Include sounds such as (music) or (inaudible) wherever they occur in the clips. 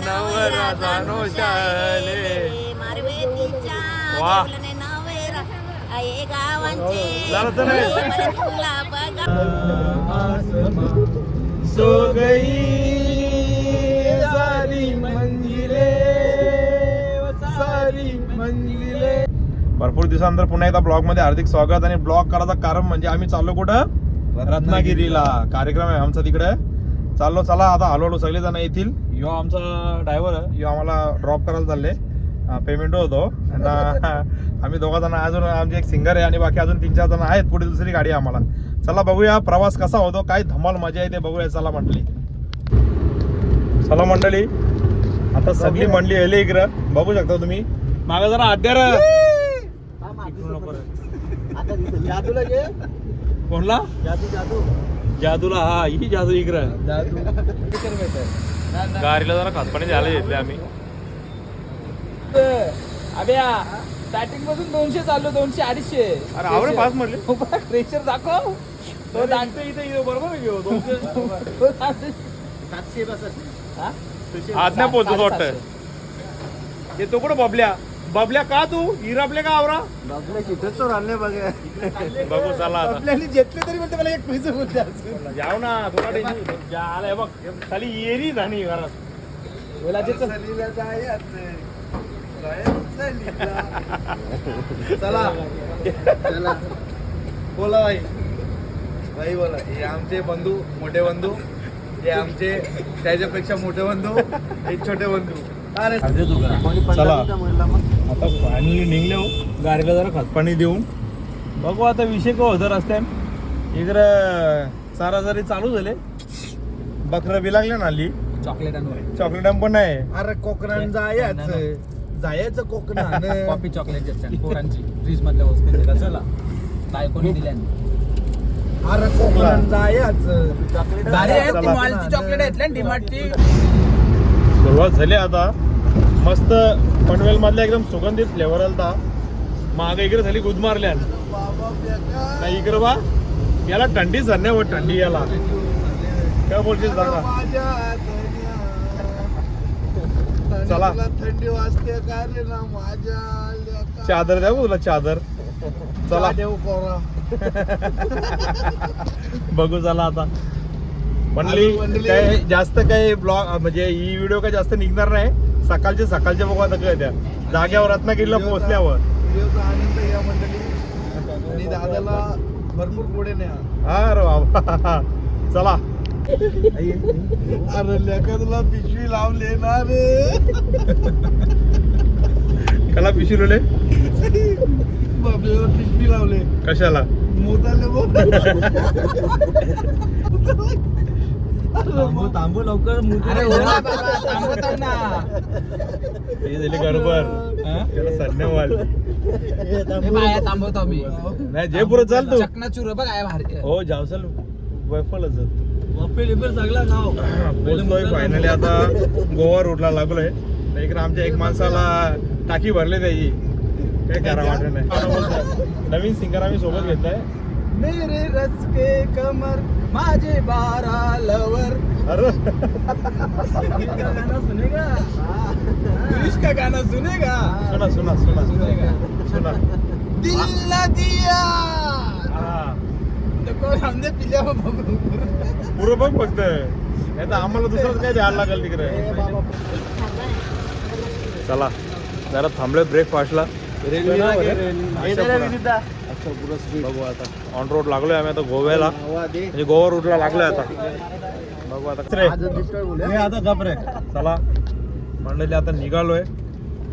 नवरा जाणो शाले. नवरा गावांचे. बघा. सो गई सारी मंजिले सारी मंजिले. भरपूर दिवसानंतर पुन्हा एकदा ब्लॉगमध्ये हार्दिक स्वागत आणि ब्लॉग करायचं कारण म्हणजे आम्ही चाललो कुठं? रत्नागिरीला. कार्यक्रम आहे आमचा तिकडे. चाललो चला आता हळूहळू सगळे जण येतील. यो आमचा ड्रायव्हर आहे. यो आम्हाला ड्रॉप करायला चालले. पेमेंट होतो. आम्ही दोघा जण अजून आमचे एक सिंगर आहे आणि बाकी अजून तीन चार जण आहेत. पुढे दुसरी गाडी आम्हाला. चला बघूया प्रवास कसा होतो. काय धमाल मजा येते. बघूया. चला मंडळी. चला मंडळी. आता सगळी मंडळी येले इकडं. बघू शकता तुम्ही. मागे जरा अद्यार घे कोणला? जादू जादू. जादूला हा ही जादू इकडं. जादू. गाडीला जरा खातपाणी द्यायला घेतले आम्ही. अभ्या स्टार्टिंगपासून दोनशे चाललो दोनशे अडीचशे. अरे आवडे पाच म्हटले प्रेशर दाखव. तो दाखते इथे इथे बरोबर आहे घेऊ दोनशे (laughs) सातशे बसत. हा? आज नाही पोहोचतो वाटतं. हे तो कुठं बबल्या? बबल्या का तू? हिरापले का आवरा? बाबूला चिठच राहिले बघा. बघू चला आता. आपल्याला घेतले तरी म्हणते मला एक पैसे बोलते अजून. जाऊ ना टेन्शन जा, आलाय बघ खाली येरी झाली घरात. चल. जायचं. जायचं लीला. चला. चला. बोला भाई. भाई बोला. हे आमचे बंधू मोठे बंधू. हे आमचे त्याच्यापेक्षा मोठे बंधू हे छोटे बंधू. चला. आता फायनली निघले हो. गाडीला जरा खतपाणी देऊन. बघू आता विषय काय होतं रस्त्यात. इकडं चारा जरी चालू झाले बकरं बी लागले ना हल्ली. चॉकलेटांवर चॉकलेट पण नाही. अरे कोकणात जायचं. जायचं कोकणात. (laughs) कॉफी चॉकलेट पोरांची. फ्रीज मधल्या वस्तू चला. बायकोनी दिल्या. अरे कोकणात जायचं. भारी आहेत मॉलची चॉकलेट आहेत ना डिमार्टची सुरुवात झाली आता. मस्त पनवेल मधल्या एकदम सुगंधित फ्लेवर आलता. मागे इकडे झाली गुद मारल्या नाही इकडे बा? याला थंडी व थंडी याला. काय बोलशील सांगा चला. थंडी वाजते का रे ना माझ्या. चादर द्या तुला चादर. चला. कोरा (laughs) बघू चला आता. म्हणली काय जास्त काही ब्लॉग म्हणजे ही व्हिडिओ काय जास्त निघणार नाही. सकाळचे सकाळचे बघू आता काय त्या जाग्यावर रत्नागिरीला पोहोचल्यावर. व्हिडिओचा आनंद या मंडळी. आणि दादाला भरपूर पुढे न्या. हा रे बाबा. चला. अरे लेका तुला पिशवी लावले ना रे. कला पिशिवले बाबल्याला पिशवी लावले. कशाला? मोताले (laughs) बघ थांबू लवकर अरे हो ना बाबा थांबवतो ना. हे झाले गडबड. त्याला हे थांबवतो मी. नाही जय पुरत चाल तू. चकनाचूर बघ आहे भारी हो जावसल वैफलच नाव फायनली आता गोवा रूटला लागलोय. इकडे आमच्या एक माणसाला टाकी भरले त्याची. काय करा वाटत नाही. (laughs) नवीन सिंगर आम्ही सोबत घेतलाय. मेरे रच के कमर माझे बारा लवर अरे. गाना सुनेगा? का गाना सुनेगा? सुना सुना सुना. सुना. दिल न दिया. हा. देखो हमने पिल्या बघू? पुरं बघ फक्त. नाही तर आम्हाला दुसरंच काय द्यायला लागेल तिकडे. चला. जरा थांबलोय ब्रेकफास्टला बघू आता. ऑन रोड लागलोय आम्ही आता गोव्याला. म्हणजे गोवा रूटला लागलोय आता. बघू आता. आता घाबरे. चला. मंडळी आता निघालोय.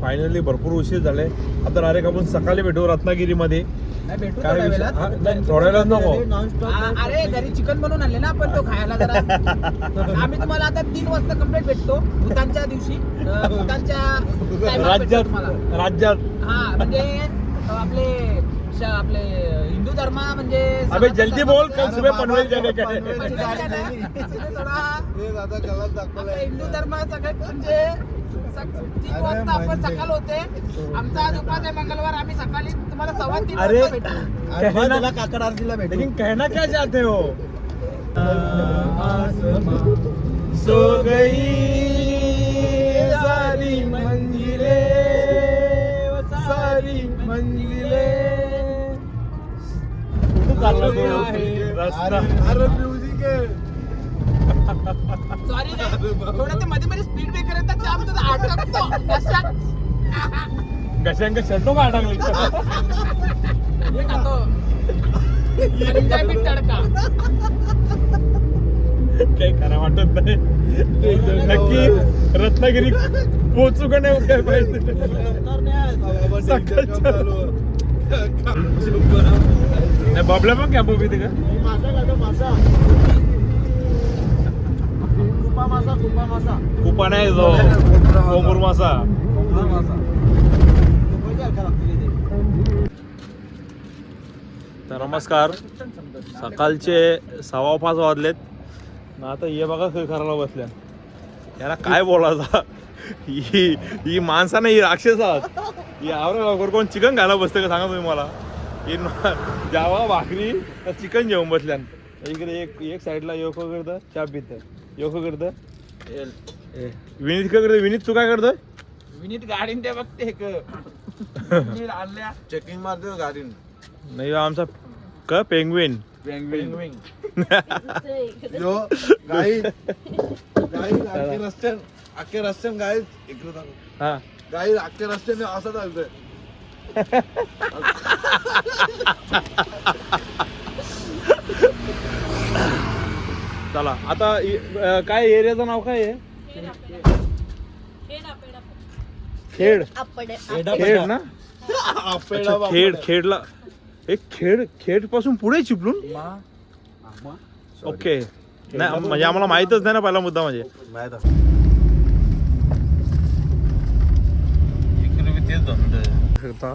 फायनली भरपूर उशीर झाले. आता डायरेक्ट आपण सकाळी भेटू रत्नागिरीमध्ये. काय थोड्या वेळात. हा, नको. अरे घरी चिकन बनवून आणले ना आपण तो खायला जरा. (laughs) आम्ही तुम्हाला आता तीन वाजता कंप्लेंट भेटतो. भूतानच्या दिवशी. (laughs) भेटतो राज्यात तुम्हाला. राज्यात. हा म्हणजे आपले आपले हिंदू धर्म म्हणजे अबे जल्दी बोल कल सुबह पनवेल जाने का पनवेल है. म्हणजे हे हिंदू धर्म सगळ्यात म्हणजे सक- तीन अरे वाजता आपण म्हणजे- सकाळ होते आमचा आज उपास आहे मंगळवार आम्ही सकाळी तुम्हाला सव्वा तीन अरे वाजता भेटू कहना- काकड आरतीला भेटू लेकिन कहना क्या चाहते हो सो गई सॉरी थोडं ते मध्ये मध्ये स्पीड ब्रेकर येतात ते आमचं आटकतो कशात कशांक शर्टो का टाकले हे खातो पंजाबी तडका काही खरं वाटत नाही नक्की रत्नागिरी पोचू का नाही काय पाहिजे. नाही बाबला पण कॅम्प उभी का कुपा नाही जो कोंबूर मासा. तर नमस्कार. सकाळचे सव्वा पाच वाजलेत. ना आता ये बघा खै करायला बसल्या. याला काय बोलायचा? ही ही माणसा नाही ही राक्षस आहात. ही आवरा कोण चिकन खायला बसतं का सांगा तुम्ही मला? ही जावा भाकरी तर चिकन जेवून बसल्यान. इकडे एक एक साईडला योक करतं चहा पितं योक करतं. ए, विनीत काय करतोय? विनीत तू काय करतोय? विनीत गाडीन ते बघते एक. मी आणल्या. चेकिंग मारतो गाडीन. नाही हो, आमचा क? पेंगविन (laughs) गाई. गाई अख्खे रस्त्यान अख्खे रस्त्यान गाई इकडे. हा. गाई अख्खे रस्त्याने असं चालतंय. चला आता इ- अं, काय एरियाचं नाव काय आहे? खेड. आपडे खेड ना? अच्छा, खेड खेडला. एक खेड खेडपासून पुढे चिपलून ओके. नाही म्हणजे आम्हाला माहितच नाही ना पहिला मुद्दा म्हणजे. शकता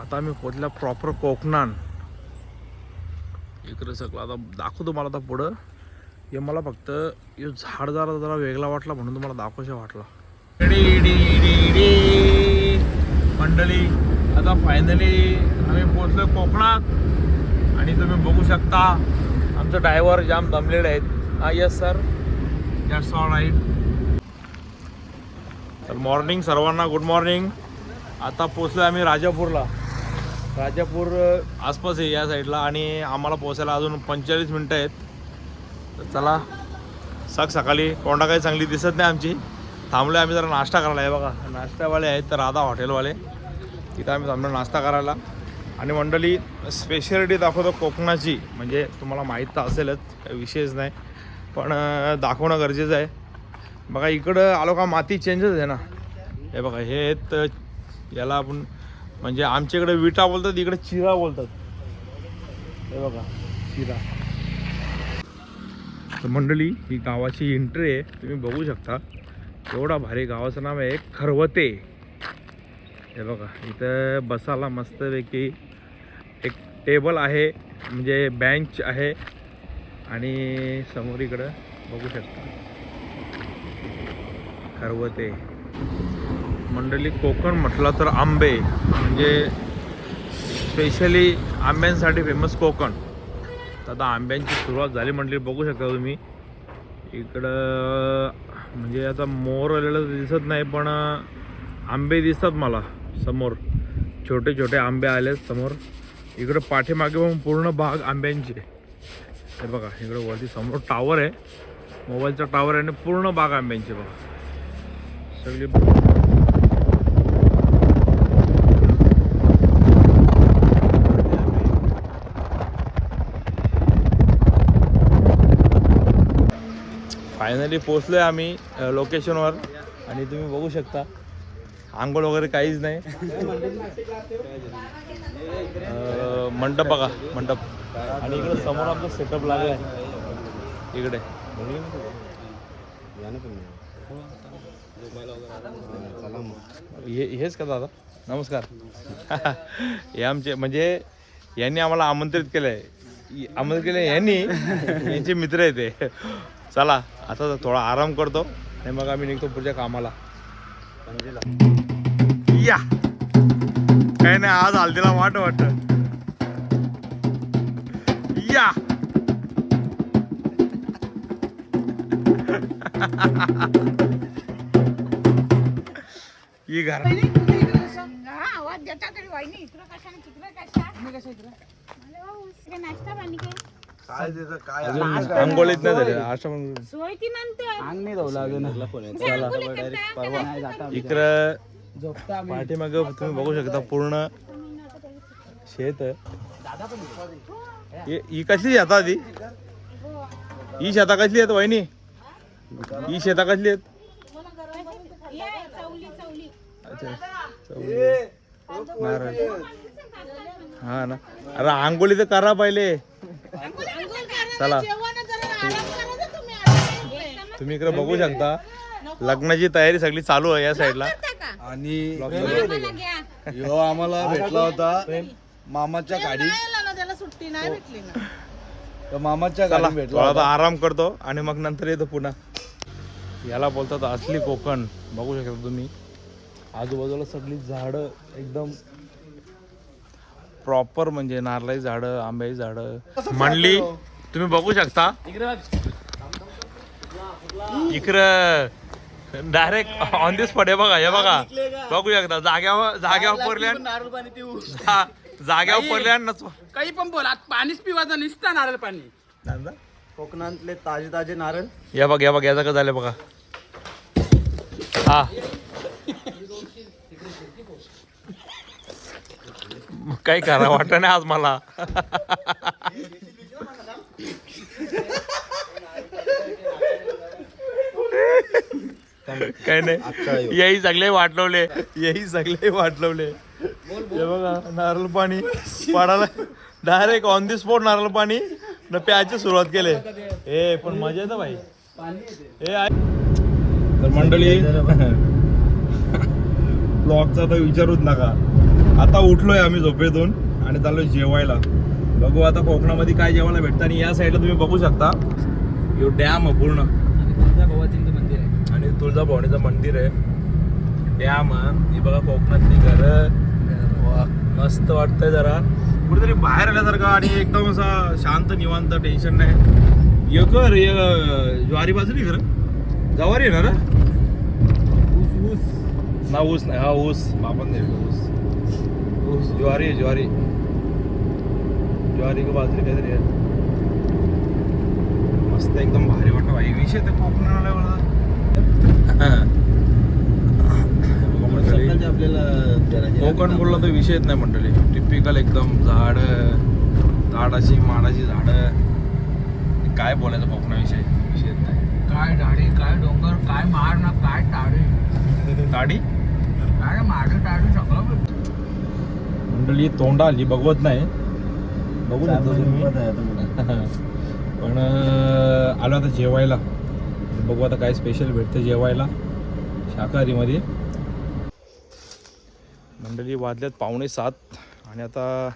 आता आम्ही पोचल्या प्रॉपर कोकणान. इकडे सगळं आता दाखवतो तुम्हाला आता पुढं. हे मला फक्त हे झाड जरा जरा वेगळा वाटला म्हणून तुम्हाला दाखवशा वाटला. मंडळी आता फायनली आम्ही पोचलो कोकणात. आणि तुम्ही बघू शकता आमचं ड्रायव्हर जाम दमलेले आहेत. हा yes sir that's all right तर मॉर्निंग सर्वांना गुड मॉर्निंग आता पोचलो आम्ही राजापूरला. राजापूर आसपास आहे या साईडला आणि आम्हाला पोचायला अजून पंचेचाळीस मिनटं आहेत. तर चला सक सकाळी. कोंडा काही चांगली दिसत नाही आमची. थांबलो आम्ही जरा नाश्ता करायला. आहे बघा नाश्तावाले आहेत तर राधा हॉटेलवाले. तिथं आम्ही थांबलो नाश्ता करायला. आणि मंडळी स्पेशालिटी दाखवतो कोकणाची. म्हणजे तुम्हाला माहीत तर असेलच काही विशेष नाही. पण दाखवणं गरजेचं आहे. बघा इकडं आलो का माती चेंजच आहे ना. हे बघा हे आहेत याला आपण म्हणजे आमच्या इकडे विटा बोलतात इकडे चिरा बोलतात. हे बघा चिरा. तर मंडळी ही गावाची एंट्री आहे. तुम्ही बघू शकता. एवढा भारी गावाचं नाव आहे खरवते. हे बघा इथं बसायला मस्तपैकी एक टेबल आहे म्हणजे बेंच आहे. आणि समोर इकडं बघू शकता. खरवते. मंडळी कोकण म्हटलं तर आंबे म्हणजे स्पेशली आंब्यांसाठी फेमस कोकण. तर आता आंब्यांची सुरुवात झाली म्हटली बघू शकता तुम्ही. इकडं म्हणजे आता मोर आलेलं तर दिसत नाही पण आंबे दिसतात मला समोर. छोटे छोटे आंबे आले समोर. इकडं पाठीमागे पण पूर्ण भाग आंब्यांची आहे. हे बघा इकडं वरती समोर टावर आहे. मोबाईलचा टावर आहे आणि पूर्ण बाग आंब्यांची बघा. सगळी फायनली पोचलो आहे आम्ही लोकेशनवर आणि तुम्ही बघू शकता आंघोळ वगैरे काहीच नाही. मंडप बघा मंडप. आणि इकडे समोर आपलं सेटअप लागलाय. इकडे. हे हेच का दादा? नमस्कार. (laughs) हे आमचे म्हणजे यांनी आम्हाला आमंत्रित केलंय. आहे आमंत्रित केलं यांनी. यांचे मित्र आहेत ते. चला आता थोडा आराम करतो आणि मग आम्ही निघतो पुढच्या कामाला. या! काही नाही आज हल्दीला वाट वाटत. या! ही घर. आवाज देता तरी वाईनी इकडं कशाने तिकडं कशा? नाश्ता पाणी काय काय देतं काय अजून आंघोळीत नाही झाले. अशा पण सोय ती नंतर. अंग नाही धावला अजून इकडं झोपता आम्ही. पाठीमाग तुम्ही बघू शकता पूर्ण शेत आहे. ही ही कसली शेता ती ही शेता कसली आहेत वहिनी? ही शेता कसली आहेत? चवली चवली. अच्छा. नारळ. हा ना. अरे आंघोळी तर करा पहिले. चला. तुम्ही इकडे बघू शकता. लग्नाची तयारी सगळी चालू आहे या साईडला आणि ह्यो आम्हाला भेटला होता मामाच्या गाडी त्याला सुट्टी नाही भेटली ना. तर मामाच्या गाडी भेटला होता. आराम करतो आणि मग नंतर येतो पुन्हा. याला बोलतात असली कोकण. बघू शकता तुम्ही. आजूबाजूला सगळी झाडं एकदम प्रॉपर म्हणजे नारळाची झाडं आंब्याची झाडं. म्हणली तुम्ही बघू शकता. इकडं डायरेक्ट ऑन दिस स्पॉट आहे बघा हे बघा. बघू शकता. जाग्यावर जाग्यावर पडल्या जाग्यावर पडल्या नच काही पण बोला पाणीच पिवायचं निसता नारळ पाणी. कोकणातले ताजे ताजे नारळ. या बघ या बघ याचं कसं झालं बघा. हा. मग काही करा वाटत नाही आज मला. काही नाही. याही सगळे वाटलवले. याही सगळे वाटलवले. हे बघा नारळ पाणी पाडायला डायरेक्ट ऑन दी स्पॉट नारळ पाणी. न प्यायची सुरुवात केले. ए पण मजा येतं भाई. तर मंडळी (laughs) ब्लॉगचा तर विचारूच नका. आता उठलोय आम्ही झोपेतून आणि चाललोय जेवायला. बघू आता कोकणामध्ये काय जेवायला भेटतं आणि या साईडला तुम्ही बघू शकता. यो डॅम पूर्ण. मंदिर आहे. आणि तुळजाभवानीचं मंदिर आहे. डॅम ही बघा कोकणातली घर. मस्त वाटतंय जरा. कुठेतरी बाहेर आल्यासारखं आणि एकदम असा शांत निवांत टेन्शन नाही. य कर य ज्वारी बाजरी खरं जवारी आहे ना रे? ना ऊस नाही हा ऊस. आपण नाही ऊस ज्वारी आहे ज्वारी। ज्वारी का बाजरी काहीतरी आहे मस्त एकदम भारी वाटतं भाई। विषय ते कोकणाला कोकण बोलला तर विषयच नाही मंडळी. टिपिकल एकदम झाड झाडाची माडाची झाड. काय बोलायचं कोकणाविषयी? विषयच नाही. काय झाडी काय डोंगर काय मार ना काय टाळे गाडी काय मार टाळे सगळं. मंडळी तोंडा आली बघवत नाही. बघू तुम्ही. (laughs) पण आलो आता जेवायला. बघू आता काय स्पेशल भेटतं जेवायला. शाकाहारीमध्ये. मंडळी वाजल्यात पावणे सात. आणि आता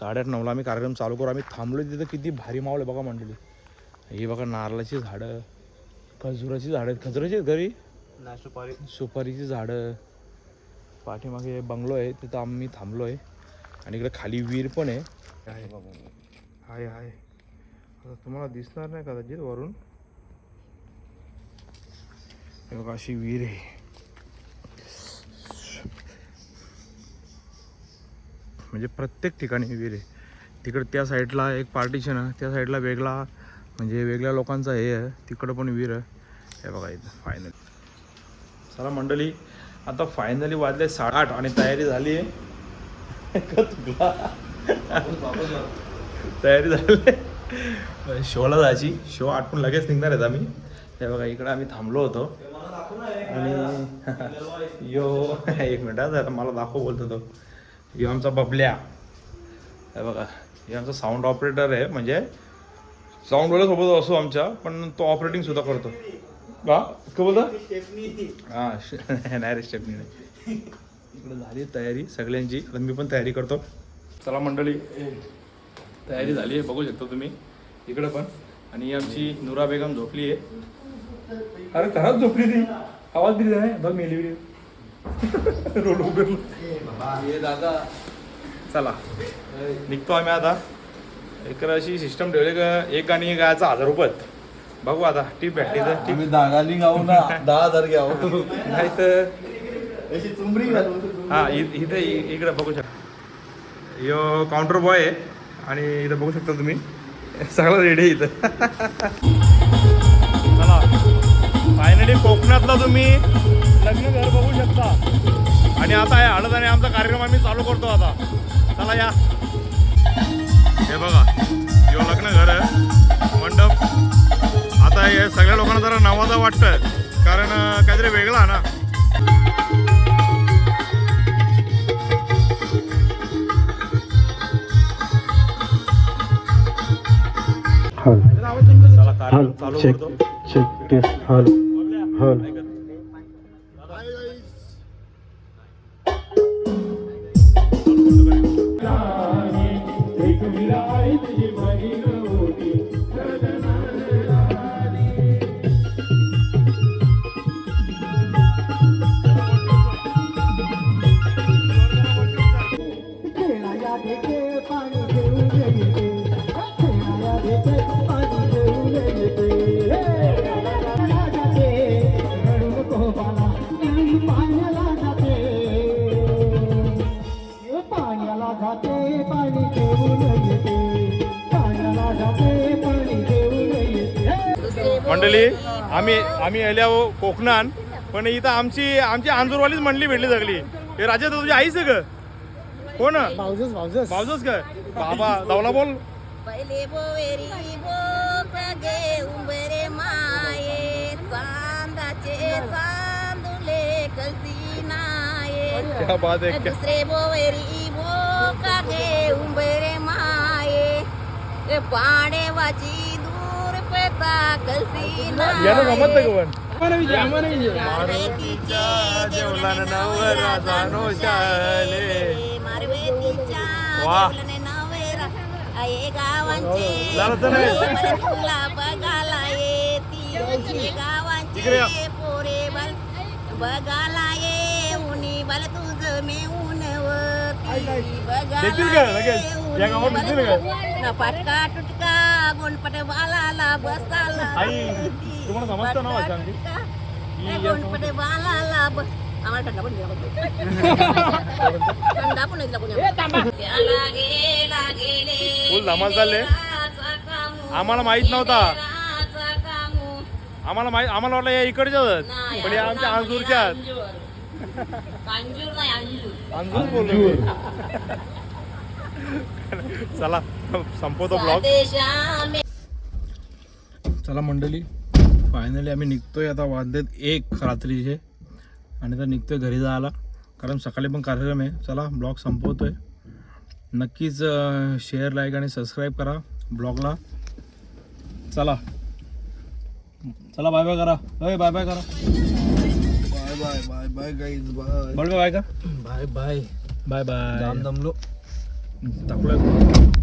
साडेआठ नऊला आम्ही कार्यक्रम चालू करू. आम्ही थांबलो तिथं किती भारी मावलं बघा मंडळी. ही बघा नारळाची झाडं खजुराची झाडं. खजुराची घरी? सुपारीची झाडं. पाठीमागे बंगलो आहे तिथं आम्ही थांबलो आहे. आणि इकडे खाली विहीर पण आहे. हाय. हाय आता तुम्हाला दिसणार नाही कदाचित वरून. हे बघा अशी विहीर आहे. म्हणजे प्रत्येक ठिकाणी विहीर आहे. तिकडे त्या साईडला एक पार्टिशन आहे. त्या साईडला वेगळा म्हणजे वेगळ्या लोकांचा हे आहे. तिकडं पण विहीर आहे. हे बघा इथं फायनल चला मंडळी आता फायनली वाजले साडेआठ आणि तयारी झाली आहे. तयारी झाली शोला जायची. शो आटपून लगेच निघणार आहेत आम्ही. हे बघा इकडे आम्ही थांबलो होतो. आणि (laughs) यो एक मिनिट हा मला दाखव बोलतो तो. यो आमचा बबल्या. हे बघा हे आमचा साऊंड ऑपरेटर आहे म्हणजे साऊंडवाला सोबत असो आमच्या पण तो ऑपरेटिंग सुद्धा करतो. (laughs) नाही रे स्टेपनी नाही. इकडे झाली तयारी सगळ्यांची. आता मी पण तयारी करतो. चला मंडळी तयारी झाली आहे बघू शकता तुम्ही. इकडे पण. आणि आमची नुरा बेगम झोपली आहे. अरे खराब झोपली ती. आवाज दिली नाही बघ मेली (laughs) रोड उघडलं. दादा. चला. निघतो आम्ही आता. एक अशी सिस्टम ठेवली का एक आणि गायचा हजार रुपयात बघू आता टीप भेटली तर टीप. आम्ही दागाली गाऊ ना दहा हजार घ्यावं. नाही तर अशी चुंबरी हा इ- इथे इ- इकडे बघू शकता. यो काउंटर बॉय आहे आणि इथं बघू शकता तुम्ही. सगळं रेडी आहे इथं. चला फायनली कोकणातला तुम्ही लग्न घर बघू शकता. आणि आता आहे हळद आणि आमचा कार्यक्रम आम्ही चालू करतो आता. चला या. हे बघा यो लग्न घर आहे. मंडप. आता हे सगळ्या लोकांना जरा नवाजा वाटतं कारण काहीतरी वेगळा आहे ना चला कार्यक्रम चालू करतो. पाण्याला मंडळी आम्ही आम्ही आल्या हो कोकणात. पण इथं आमची आमची आंजूरवालीच मंडळी भेटली सगळी. हे राजा तुझी आईच आहे ग. कोण? भाऊजस भाऊजस काय बाबा दावला बोल. पहिले बोवेरी बोक गे उंबरे माये चांदाचे चांदुले नाये. क्या बात क्या दुसरे बोवेरी उंबरे माये दूर पेता कसी यानं जमत नाही गावांचे. इकडे या. उनी बल तुझं मी लगेच? या गावात? पटका टुटका गोंडपट बालाला बसाला आई, तुम्हाला समजतं ना भाषा आमची? ए, गोंडपट बालाला बस आम्हाला थंडा पण दिला थंडा पण दिला कोणी त्याला गेला गेले फुल धमाल चालले. राजा कामू, आम्हाला माहीत नव्हता कामू. आम्हाला माहीत आम्हाला वाटलं या आहेत. नाही, पण या आमच्या आंजूरच्या आहेत. अंजूर. अंजूर नाही अंजूर अंजूर बोललो (laughs) चला संपवतो ब्लॉग चला मंडळी फायनली आम्ही निघतोय आता वाजलेत एक रात्रीचे. आणि आता निघतोय घरी जायला कारण सकाळी पण कार्यक्रम आहे. चला ब्लॉग संपवतोय. नक्कीच शेअर लाईक आणि सबस्क्राईब करा ब्लॉगला चला. चला बाय बाय करा. अय बाय बाय करा. Bye bye bye bye guys bye बळ बाय का? Bye bye bye bye 打过来.